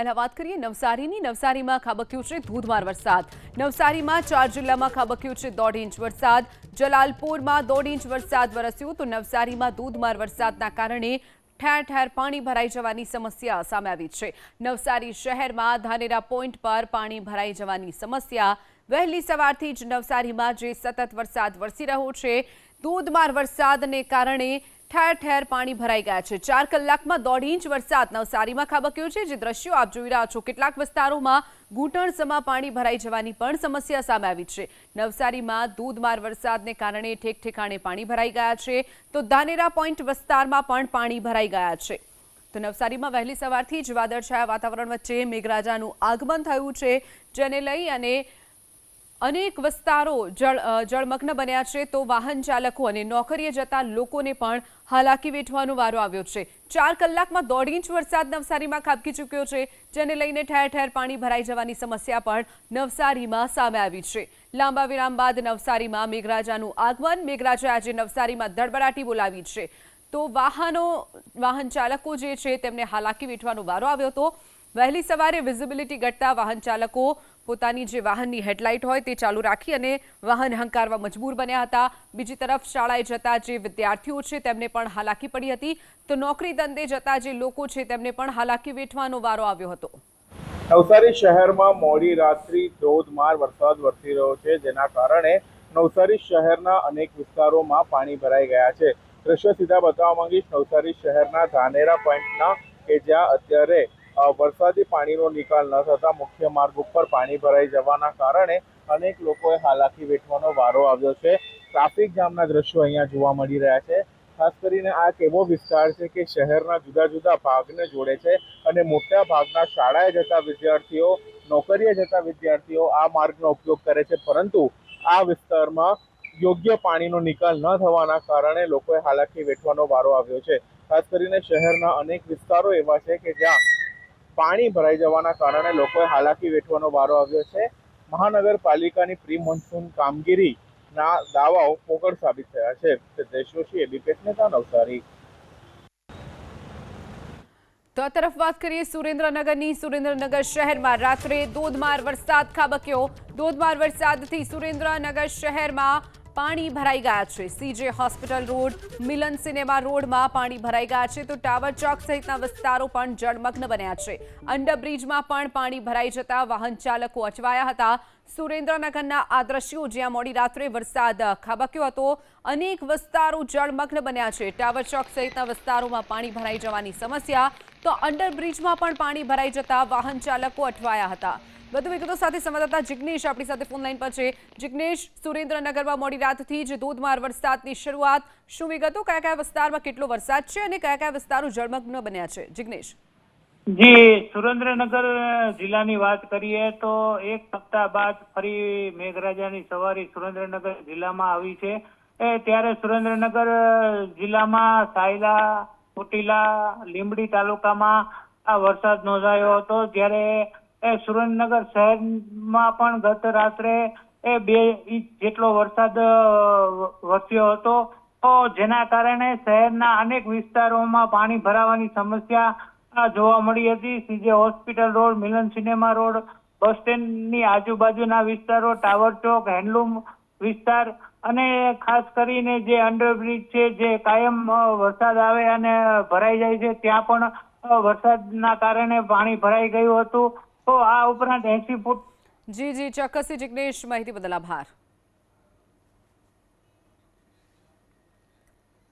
પહેલા વાત કરીએ, નવસારીની. નવસારીમાં ખાબક્યું છે ધોધમાર વરસાદ. નવસારીમાં ચાર જિલ્લામાં ખાબક્યું છે દોઢ ઇંચ વરસાદ. જલાલપુરમાં દોઢ ઇંચ વરસાદ વરસ્યો તો નવસારીમાં ધોધમાર વરસાદના કારણે ઠેર ઠેર પાણી ભરાઈ જવાની સમસ્યા સામે આવી છે. નવસારી શહેરમાં ધાનેરા પોઈન્ટ પર પાણી ભરાઈ જવાની સમસ્યા. વહેલી સવારથી જ નવસારીમાં જે સતત વરસાદ વરસી રહ્યો છે, ધોધમાર વરસાદને કારણે ઠેર ઠેર પાણી ભરાઈ ગયા છે. ચાર કલાકમાં દોઢ ઇંચ વરસાદ. નવસારીમાં ખાબક્યો છે જે દ્રશ્યો આપ જોઈ રહ્યા છો. કેટલાક વિસ્તારોમાં ઘૂંટણસમાં પાણી ભરાઈ જવાની પણ સમસ્યા સામે આવી છે. નવસારીમાં ધોધમાર વરસાદને કારણે ઠેક ઠેકાણે પાણી ભરાઈ ગયા છે. તો ધાનેરા પોઈન્ટ વિસ્તારમાં પણ પાણી ભરાઈ ગયા છે. તો નવસારીમાં વહેલી સવારથી જ વાદળછાયા વાતાવરણ વચ્ચે મેઘરાજાનું આગમન થયું છે. જેને લઈ અને અનેક વિસ્તારો જળ જળમગ્ન બન્યા છે તો વાહન ચાલકો અને નોકરીએ જતા લોકોને પણ હાલાકી વેઠવાનો વારો આવ્યો છે. ચાર કલાકમાં દોઢ ઇંચ વરસાદ નવસારીમાં ખાબકી ચૂક્યો છે, જેને લઈને ઠેર ઠેર પાણી ભરાઈ જવાની સમસ્યા પણ નવસારીમાં સામે આવી છે. લાંબા વિરામ બાદ નવસારીમાં મેઘરાજાનું આગમન મેઘરાજાએ આજે નવસારીમાં ધડબડાટી બોલાવી છે. તો વાહનો, વાહન ચાલકો જે છે તેમને હાલાકી વેઠવાનો વારો આવ્યો હતો. વહેલી સવારે વિઝિબિલિટી ઘટતા વાહન ચાલકો પોતાની જે વાહનની હેડલાઇટ હોય તે ચાલુ રાખી અને વાહન હંકારવા મજબૂર બન્યા હતા. બીજી તરફ શાળાએ જતા જે વિદ્યાર્થીઓ છે તેમને પણ હાલાકી પડી હતી. તો નોકરી ધંધે જતા જે લોકો છે તેમને પણ હાલાકી વેઠવાનો વારો આવ્યો હતો. નવસારી શહેરમાં મોડી રાત્રિ ધોધમાર વરસાદ વરસી રહ્યો છે, જેના કારણે નવસારી શહેરના અનેક વિસ્તારોમાં પાણી ભરાઈ ગયા છે. દ્રશ્ય સીધા બતાવવા માંગીશ, નવસારી શહેરના ધાનેરા પોઈન્ટના કે જ્યાં અત્યારે વરસાદી પાણીનો નિકાલ ન થતા મુખ્ય માર્ગ ઉપર પાણી ભરાઈ જવાના કારણે અનેક લોકોએ હાલાકી વેઠવાનો વારો આવ્યો છે. ટ્રાફિક જામના દ્રશ્યો અહીંયા જોવા મળી રહ્યા છે. ખાસ કરીને આ એક એવો વિસ્તાર છે કે શહેરના જુદા જુદા ભાગને જોડે છે અને મોટા ભાગના શાળાએ જતા વિદ્યાર્થીઓ, નોકરીએ જતા વિદ્યાર્થીઓ આ માર્ગનો ઉપયોગ કરે છે. પરંતુ આ વિસ્તારમાં યોગ્ય પાણીનો નિકાલ ન થવાના કારણે લોકોએ હાલાકી વેઠવાનો વારો આવ્યો છે. ખાસ કરીને શહેરના અનેક વિસ્તારો એવા છે કે જ્યાં પાણી ભરાઈ જવાના કારણે લોકોએ હાલાકી વેઠવાનો વારો આવ્યો છે. મહાનગરપાલિકાની પ્રી મોન્સૂન કામગીરીના દાવાઓ પોકળ સાબિત થયા છે. સિદ્ધેશ જોશી નેતા નવસારી. તો આ તરફ વાત કરીએ સુરેન્દ્રનગરની. સુરેન્દ્રનગર શહેરમાં રાત્રે ધોધમાર વરસાદ ખાબક્યો. ધોધમાર વરસાદથી સુરેન્દ્રનગર શહેરમાં પાણી ભરાઈ ગયા છે. CJ hospital road Milan cinema રોડમાં પાણી ભરાઈ ગયા છે તો ટાવર ચોક સહિતના વિસ્તારો પણ જળમગ્ન બન્યા છે. અંડરબ્રિજમાં પણ પાણી ભરાઈ જતા વાહન ચાલકો અચવાયા હતા. સુરેન્દ્રનગરના આ દ્રશ્યો જ્યાં મોડી રાત્રે વરસાદ ખાબક્યો હતો, અનેક વિસ્તારો જળમગ્ન બન્યા છે. ટાવર ચોક સહિતના વિસ્તારોમાં પાણી ભરાઈ જવાની સમસ્યા, તો અંડરબ્રિજમાં પણ પાણી ભરાઈ જતા વાહન ચાલકો અટવાયા હતા. વધુ વિગતો સાથે સંવાદદાતા જિગ્નેશ આપણી સાથે ફોનલાઈન પર છે. જિગ્નેશ, સુરેન્દ્રનગરમાં મોડી રાતથી જ ધોધમાર વરસાદની શરૂઆત. શું વિગતો? કયા કયા વિસ્તારમાં કેટલો વરસાદ છે અને કયા કયા વિસ્તારો જળમગ્ન બન્યા છે? જિગ્નેશ. જી, સુરેન્દ્રનગર જિલ્લાની વાત કરીએ તો એક સપ્તાહ બાદ ફરી મેઘરાજાની સવારી સુરેન્દ્રનગર જિલ્લામાં આવી છે. એ ત્યારે સુરેન્દ્રનગર જિલ્લામાં સાયલા, કુટીલા, લીંબડી તાલુકામાં આ વરસાદ નોંધાયો હતો. જ્યારે એ સુરેન્દ્રનગર શહેરમાં પણ ગત રાત્રે એ બે ઇંચ જેટલો વરસાદ વરસ્યો હતો. તો જેના કારણે શહેરના અનેક વિસ્તારોમાં પાણી ભરાવાની સમસ્યા જોવા મળી હતી. CJ hospital road Milan cinema road bus સ્ટેન્ડની આજુબાજુના વિસ્તારો ટાવર ચોક હેન્ડલૂમ વિસ્તાર અને ખાસ કરીને જે અંડરબ્રિજ છે, જે કાયમ વરસાદ આવે અને ભરાઈ જાય છે, ત્યાં પણ વરસાદના કારણે પાણી ભરાઈ ગયું હતું. તો આ ઉપરાંત એસી ફૂટ જી જી, ચોક્કસથી જિગ્નેશ, માહિતી બદલ આભાર.